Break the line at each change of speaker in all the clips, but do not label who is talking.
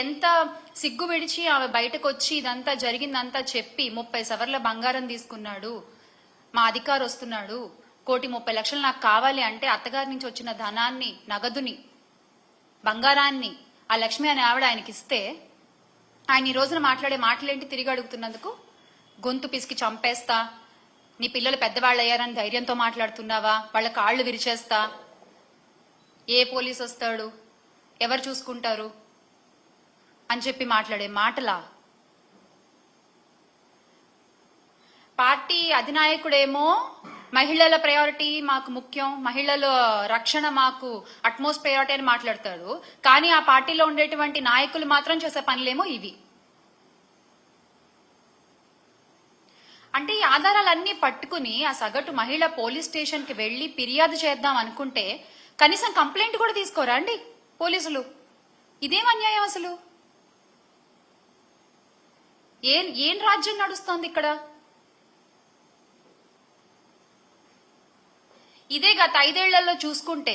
ఎంత సిగ్గు విడిచి ఆమె బయటకు వచ్చి ఇదంతా జరిగిందంతా చెప్పి ముప్పై సవర్ల బంగారం తీసుకున్నాడు. మా అధికారు వస్తున్నాడు. కోటి ముప్పై లక్షలు నాకు కావాలి అంటే అత్తగారి నుంచి వచ్చిన ధనాన్ని నగదుని బంగారాన్ని ఆ లక్ష్మి అనే ఆవిడ ఆయనకి ఇస్తే ఆయన ఈ రోజున మాట్లాడే మాటలేంటి తిరిగి అడుగుతున్నందుకు? గొంతు పిసికి చంపేస్తా. నీ పిల్లలు పెద్దవాళ్ళు అయ్యారని ధైర్యంతో మాట్లాడుతున్నావా? వాళ్ళ కాళ్ళు విరిచేస్తా. ఏ పోలీస్ వస్తాడు ఎవరు చూసుకుంటారు? అని చెప్పి మాట్లాడే మాటలా? పార్టీ అధినాయకుడేమో మహిళల ప్రయారిటీ మాకు ముఖ్యం మహిళల రక్షణ మాకు అట్మోస్ట్ ప్రయారిటీ అని మాట్లాడతాడు. కానీ ఆ పార్టీలో ఉండేటువంటి నాయకులు మాత్రం చేసే పనులేమో ఇవి. అంటే ఈ ఆధారాలన్నీ పట్టుకుని ఆ సగటు మహిళ పోలీస్ స్టేషన్కి వెళ్ళి ఫిర్యాదు చేద్దాం అనుకుంటే కనీసం కంప్లైంట్ కూడా తీసుకోరా అండి పోలీసులు? ఇదేం అన్యాయం అసలు? ఏం ఏం రాజ్యం నడుస్తోంది ఇక్కడ? ఇదే గత ఐదేళ్ళలో చూసుకుంటే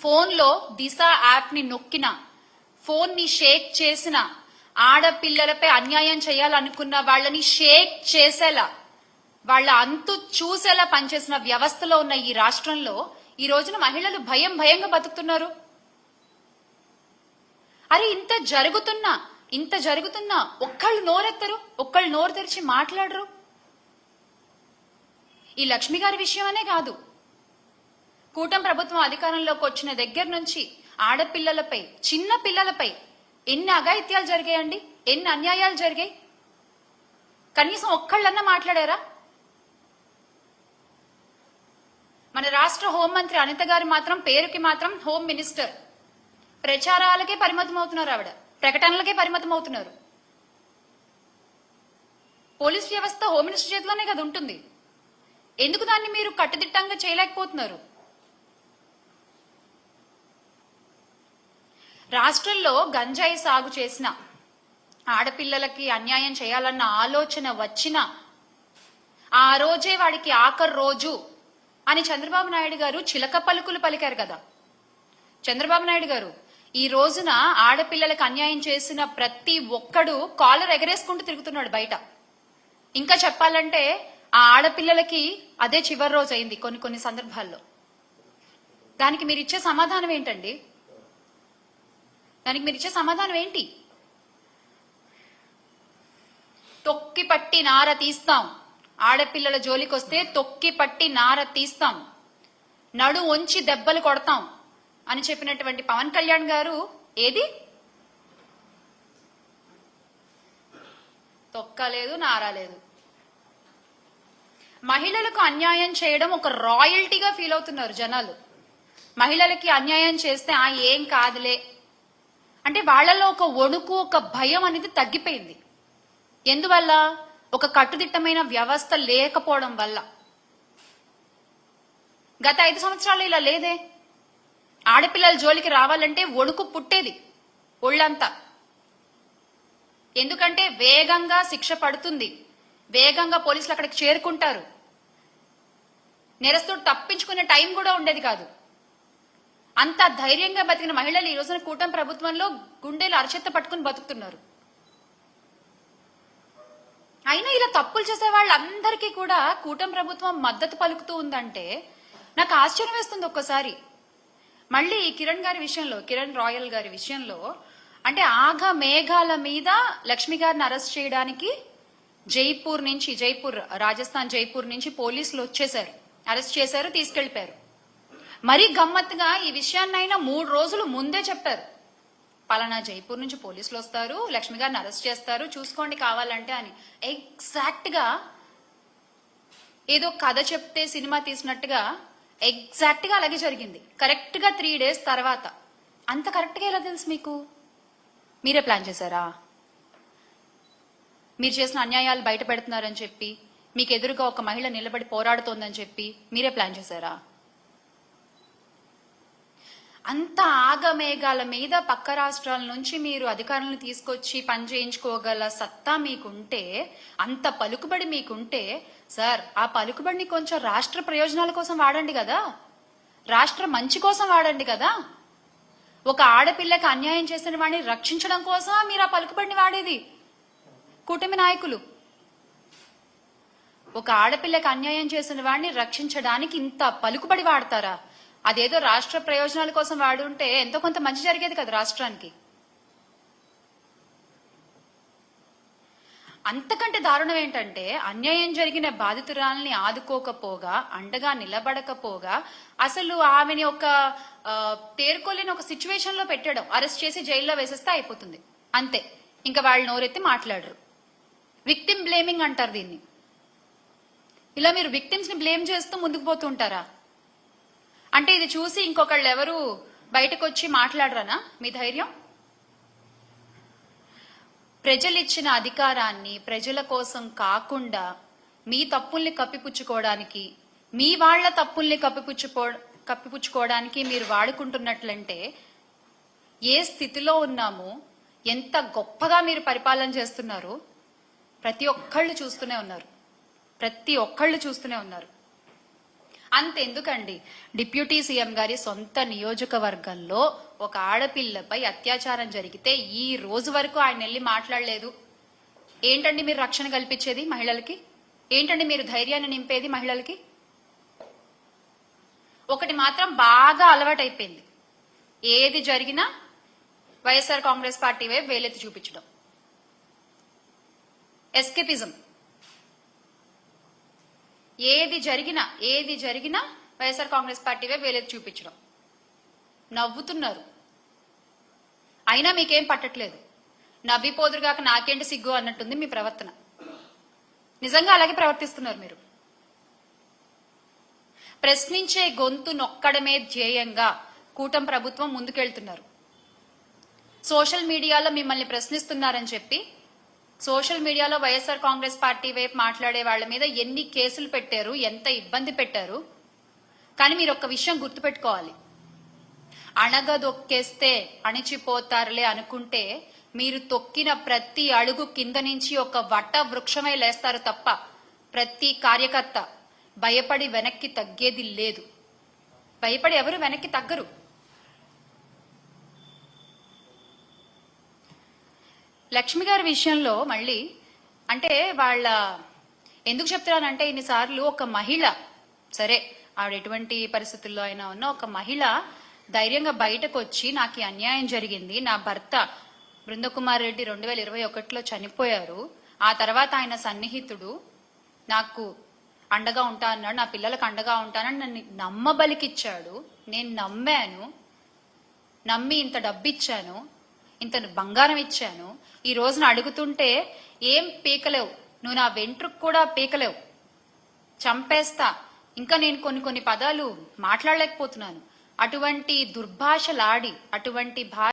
ఫోన్లో దిశ యాప్ని నొక్కిన ఫోన్ని షేక్ చేసిన ఆడపిల్లలపై అన్యాయం చేయాలనుకున్న వాళ్ళని షేక్ చేసేలా వాళ్ళ అంతు చూసేలా పనిచేసిన వ్యవస్థలో ఉన్న ఈ రాష్ట్రంలో ఈ రోజున మహిళలు భయం భయంగా బతుకుతున్నారు. అరే ఇంత జరుగుతున్నా ఇంత జరుగుతున్నా ఒక్కళ్ళు నోరెత్తరు ఒక్కళ్ళు నోరు తెరిచి మాట్లాడరు. ఈ లక్ష్మి గారి విషయమనే కాదు. కూటమి ప్రభుత్వం అధికారంలోకి వచ్చిన దగ్గర నుంచి ఆడపిల్లలపై చిన్న పిల్లలపై ఎన్ని అఘాయిత్యాలు జరిగాయండి? ఎన్ని అన్యాయాలు జరిగాయి? కనీసం ఒక్కళ్ళన్నా మాట్లాడారా? మన రాష్ట్ర హోంమంత్రి అనిత గారు మాత్రం పేరుకి మాత్రం హోమ్ మినిస్టర్. ప్రచారాలకే పరిమితం అవుతున్నారు ఆవిడ. ప్రకటనలకే పరిమితం అవుతున్నారు పోలీస్ వ్యవస్థ హోమ్ మినిస్టర్ చేతిలోనే కదా ఉంటుంది. ఎందుకు దాన్ని మీరు కట్టుదిట్టంగా చేయలేకపోతున్నారు? రాష్ట్రంలో గంజాయి సాగు చేసిన ఆడపిల్లలకి అన్యాయం చేయాలన్న ఆలోచన వచ్చిన ఆ రోజే వాడికి ఆఖరి రోజు అని చంద్రబాబు నాయుడు గారు చిలక పలుకులు పలికారు కదా. చంద్రబాబు నాయుడు గారు ఈ రోజున ఆడపిల్లలకు అన్యాయం చేసిన ప్రతి ఒక్కడు కాలర్ ఎగరేసుకుంటూ తిరుగుతున్నాడు బయట. ఇంకా చెప్పాలంటే ఆ ఆడపిల్లలకి అదే చివరి రోజు అయింది కొన్ని కొన్ని సందర్భాల్లో. దానికి మీరు ఇచ్చే సమాధానం ఏంటండి? దానికి మీరు ఇచ్చే సమాధానం ఏంటి? తొక్కి పట్టి నార తీస్తాం. ఆడపిల్లల జోలికి వస్తే తొక్కి పట్టి నార తీస్తాం. నడు వంచి దెబ్బలు కొడతాం. అని చెప్పినటువంటి పవన్ కళ్యాణ్ గారు ఏది? తొక్కలేదు నారాలేదు. మహిళలకు అన్యాయం చేయడం ఒక రాయల్టీగా ఫీల్ అవుతున్నారు జనాలు. మహిళలకి అన్యాయం చేస్తే ఆ ఏం కాదులే. అంటే వాళ్ళలో ఒక ఒడుకు ఒక భయం అనేది తగ్గిపోయింది. ఎందువల్ల? ఒక కట్టుదిట్టమైన వ్యవస్థ లేకపోవడం వల్ల. గత ఐదు సంవత్సరాలు ఇలా లేదే. ఆడపిల్లల జోలికి రావాలంటే వణుకు పుట్టేది ఒళ్ళంతా. ఎందుకంటే వేగంగా శిక్ష పడుతుంది. వేగంగా పోలీసులు అక్కడికి చేరుకుంటారు. నేరస్తుడు తప్పించుకునే టైం కూడా ఉండేది కాదు. అంత ధైర్యంగా బతికిన మహిళలు ఈ రోజున కూటమి ప్రభుత్వంలో గుండెలు అరచెత్త పట్టుకుని బతుకుతున్నారు. అయినా ఇలా తప్పులు చేసే వాళ్ళందరికీ కూడా కూటమి ప్రభుత్వం మద్దతు పలుకుతూ ఉందంటే నాకు ఆశ్చర్యం వేస్తుంది ఒక్కసారి. మళ్ళీ ఈ కిరణ్ గారి విషయంలో కిరణ్ రాయల్ గారి విషయంలో అంటే ఆఘ మేఘాల మీద లక్ష్మి గారిని అరెస్ట్ చేయడానికి జైపూర్ నుంచి జైపూర్ రాజస్థాన్ జైపూర్ నుంచి పోలీసులు వచ్చేశారు. అరెస్ట్ చేశారు తీసుకెళ్ళిపోయారు మరీ గమ్మత్తుగా ఈ విషయాన్నైనా మూడు రోజులు ముందే చెప్పారు. పలానా జైపూర్ నుంచి పోలీసులు వస్తారు లక్ష్మి గారిని అరెస్ట్ చేస్తారు చూసుకోండి కావాలంటే అని. ఎగ్జాక్ట్గా ఏదో కథ చెప్తే సినిమా తీసినట్టుగా ఎగ్జాక్ట్గా అలాగే జరిగింది. కరెక్ట్గా త్రీ డేస్ తర్వాత. అంత కరెక్ట్గా ఎలా తెలుసు మీకు? మీరే ప్లాన్ చేశారా? మీరు చేసిన అన్యాయాలు బయట పెడుతున్నారని చెప్పి మీకు ఎదురుగా ఒక మహిళ నిలబడి పోరాడుతోందని చెప్పి మీరే ప్లాన్ చేశారా? అంత ఆగమేఘాల మీద పక్క రాష్ట్రాల నుంచి మీరు అధికారులను తీసుకొచ్చి పని చేయించుకోగల సత్తా మీకుంటే అంత పలుకుబడి మీకుంటే సార్ ఆ పలుకుబడిని కొంచెం రాష్ట్ర ప్రయోజనాల కోసం వాడండి కదా? రాష్ట్ర మంచి కోసం వాడండి కదా? ఒక ఆడపిల్లకి అన్యాయం చేసిన వాడిని రక్షించడం కోసం మీరు ఆ పలుకుబడిని వాడేది. కూటమి నాయకులు. ఒక ఆడపిల్లకి అన్యాయం చేసిన వాడిని రక్షించడానికి ఇంత పలుకుబడి వాడతారా? అదేదో రాష్ట్ర ప్రయోజనాల కోసం వాడుంటే ఎంతో కొంత మంచి జరిగేది కదా రాష్ట్రానికి. అంతకంటే దారుణం ఏంటంటే అన్యాయం జరిగిన బాధితురాల్ని ఆదుకోకపోగా అండగా నిలబడకపోగా అసలు ఆమెని ఒక తేరుకోలేని ఒక సిచ్యువేషన్లో పెట్టడం అరెస్ట్ చేసి జైల్లో వేసేస్తే అయిపోతుంది. అంతే. ఇంకా వాళ్ళు నోరెత్తి మాట్లాడరు. విక్టిమ్ బ్లేమింగ్ అంటారు దీన్ని. ఇలా మీరు విక్టిమ్స్ని బ్లేమ్ చేస్తూ ముందుకు పోతుంటారా అంటే ఇది చూసి ఇంకొకళ్ళు ఎవరు బయటకు వచ్చి మాట్లాడరానా మీ ధైర్యం? ప్రజలిచ్చిన అధికారాన్ని ప్రజల కోసం కాకుండా మీ తప్పుల్ని కప్పిపుచ్చుకోవడానికి మీ వాళ్ళ తప్పుల్ని కప్పిపుచ్చుకో కప్పిపుచ్చుకోవడానికి మీరు వాడుకుంటున్నట్లంటే ఏ స్థితిలో ఉన్నామో ఎంత గొప్పగా మీరు పరిపాలన చేస్తున్నారు ప్రతి ఒక్కళ్ళు చూస్తూనే ఉన్నారు. ప్రతి ఒక్కళ్ళు చూస్తూనే ఉన్నారు. అంతెందుకండి. డిప్యూటీ సీఎం గారి సొంత నియోజకవర్గంలో ఒక ఆడపిల్లపై అత్యాచారం జరిగితే ఈ రోజు వరకు ఆయన వెళ్ళి మాట్లాడలేదు. ఏంటండి మీరు రక్షణ కల్పించేది మహిళలకి? ఏంటండి మీరు ధైర్యాన్ని నింపేది మహిళలకి? ఒకటి మాత్రం బాగా అలవాటైపోయింది. ఏది జరిగినా వైఎస్ఆర్ కాంగ్రెస్ పార్టీ వైపు వేలెత్తి చూపించడం. ఎస్కేపిజం ఏది జరిగినా ఏది జరిగినా వైఎస్ఆర్ కాంగ్రెస్ పార్టీవే వేలేదు చూపించడం. నవ్వుతున్నారు. అయినా మీకేం పట్టట్లేదు. నవ్విపోదురుగాక నాకేంటి సిగ్గు అన్నట్టుంది మీ ప్రవర్తన. నిజంగా అలాగే ప్రవర్తిస్తున్నారు మీరు. ప్రశ్నించే గొంతు నొక్కడమే ధ్యేయంగా కూటం ప్రభుత్వం ముందుకెళ్తున్నారు. సోషల్ మీడియాలో మిమ్మల్ని ప్రశ్నిస్తున్నారని చెప్పి సోషల్ మీడియాలో వైఎస్ఆర్ కాంగ్రెస్ పార్టీ వైపు మాట్లాడే వాళ్ళ మీద ఎన్ని కేసులు పెట్టారు ఎంత ఇబ్బంది పెట్టారు కానీ మీరు ఒక విషయం గుర్తుపెట్టుకోవాలి. అణగదొక్కేస్తే అణిచిపోతారులే అనుకుంటే మీరు తొక్కిన ప్రతి అడుగు కింద నుంచి ఒక వట వృక్షమై లేస్తారు తప్ప ప్రతి కార్యకర్త భయపడి వెనక్కి తగ్గేది లేదు. భయపడి ఎవరు వెనక్కి తగ్గరు. లక్ష్మి గారి విషయంలో మళ్ళీ అంటే వాళ్ళ ఎందుకు చెప్తున్నానంటే ఇన్నిసార్లు ఒక మహిళ సరే ఆవిడ ఎటువంటి పరిస్థితుల్లో అయినా ఉన్న ఒక మహిళ ధైర్యంగా బయటకు వచ్చి నాకు ఈ అన్యాయం జరిగింది నా భర్త బృందకుమార్ రెడ్డి రెండు వేల ఇరవై ఒకటిలో చనిపోయారు ఆ తర్వాత ఆయన సన్నిహితుడు నాకు అండగా ఉంటా అన్నాడు నా పిల్లలకు అండగా ఉంటానని నన్ను నమ్మబలికిచ్చాడు నేను నమ్మాను నమ్మి ఇంత డబ్బు ఇచ్చాను ఇంత బంగారం ఇచ్చాను. ఈ రోజున అడుగుతుంటే ఏం పీకలేవు. నువ్వు నా వెంట్రుకు కూడా పీకలేవు. చంపేస్తా. ఇంకా నేను కొన్ని కొన్ని పదాలు మాట్లాడలేకపోతున్నాను. అటువంటి దుర్భాషలాడి అటువంటి భా